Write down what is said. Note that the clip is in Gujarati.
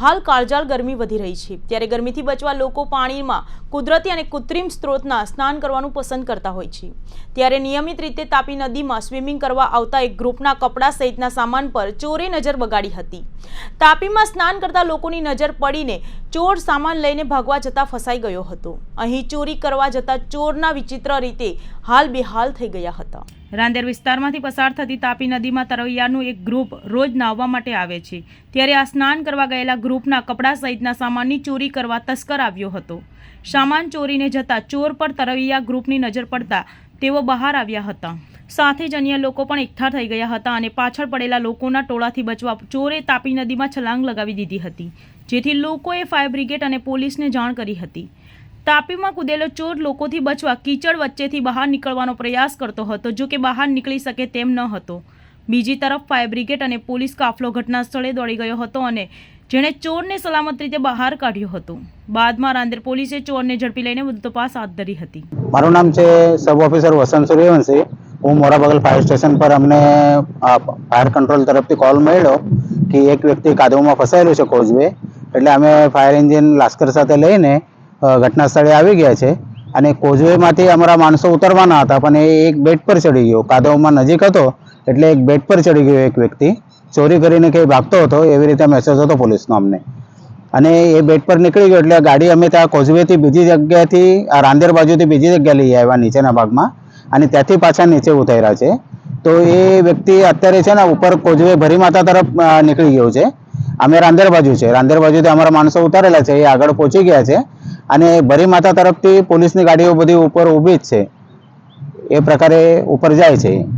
હાલ કાળજાળ ગરમી વધી રહી છે. ત્યારે ગરમીથી બચવા લોકો પાણીમાં કુદરતી અને કૃત્રિમ સ્ત્રોતના સ્નાન કરવાનું પસંદ કરતા હોય છે. ત્યારે નિયમિત રીતે તાપી નદીમાં સ્વિમિંગ કરવા આવતા એક ગ્રુપના કપડાં સહિતના સામાન પર ચોરે નજર બગાડી હતી. તાપીમાં સ્નાન કરતા લોકોની નજર પડીને ચોર સામાન લઈને ભાગવા જતાં ફસાઈ ગયો હતો. અહીં ચોરી કરવા જતા ચોરના વિચિત્ર રીતે હાલ બેહાલ થઈ ગયા હતા. રાંદેર વિસ્તારમાંથી પસાર થતી તાપી નદીમાં તરવૈયાનું એક ગ્રુપ રોજ નાહવા માટે આવે છે. ત્યારે આ સ્નાન કરવા ગયેલા ગ્રુપના કપડાં સહિતના સામાનની ચોરી કરવા તસ્કર આવ્યો હતો. સામાન ચોરીને જતા ચોર પર તરવૈયા ગ્રુપની નજર પડતા તેઓ બહાર આવ્યા હતા. સાથે જ અન્ય લોકો પણ એકઠા થઈ ગયા હતા અને પાછળ પડેલા લોકોના ટોળાથી બચવા ચોરે તાપી નદીમાં છલાંગ લગાવી દીધી હતી. જેથી લોકોએ ફાયર બ્રિગેડ અને પોલીસને જાણ કરી હતી. તાપીમાં કૂદેલો ચોર લોકોથી બચવા કીચડ વચ્ચેથી બહાર નીકળવાનો પ્રયાસ કરતો હતો. જો કે બહાર નીકળી શકે તેમ ન હતો. બીજી તરફ ફાયર બ્રિગેડ અને પોલીસ કાફલો ઘટના સ્થળે દોડી ગયો હતો અને જેણે ચોરને સલામત રીતે બહાર કાઢ્યો હતો. બાદમાં રાંદેર પોલીસે ચોરને ઝડપી લઈને વધુ તપાસ હાથ ધરી હતી. મારું નામ છે સબ ઓફિસર વસંત સૂર્યવંશી. હું મોરાબગલ ફાયર સ્ટેશન પર અમને ફાયર કંટ્રોલ તરફથી કોલ મળ્યો કે એક વ્યક્તિ કાદવમાં ફસાયેલું છે કોઝવે એટલે અમે ફાયર એન્જિન લાસ્કર સાથે લઈને ઘટના સ્થળે આવી ગયા છે અને કોઝવેમાંથી અમારા માણસો ઉતરવાના હતા, પણ એ એક બેડ પર ચડી ગયો. કાદવમાં નજીક હતો, એટલે એક બેડ પર ચડી ગયો એક વ્યક્તિ. ચોરી કરીને કંઈ ભાગતો હતો, એવી રીતે મેસેજ હતો પોલીસનો અમને. અને એ બેડ પર નીકળી ગયો, એટલે ગાડી અમે ત્યાં કોઝવેથી બીજી જગ્યાએથી આ રાંદેર બાજુથી બીજી જગ્યાએ લઈ આવ્યા, નીચેના ભાગમાં. અને ત્યાંથી પાછા નીચે ઉતાર્યા છે. તો એ વ્યક્તિ અત્યારે છે ને ઉપર કોઝવે ભરી માતા તરફ નીકળી ગયો છે. અમે રાંદેર બાજુ છે. રાંદેર બાજુથી અમારા માણસો ઉતારેલા છે, એ આગળ પહોંચી ગયા છે. અને ભરી માતા તરફથી પોલીસની ગાડીઓ બધી ઉપર ઊભી જ છે. એ પ્રકારે ઉપર જાય છે.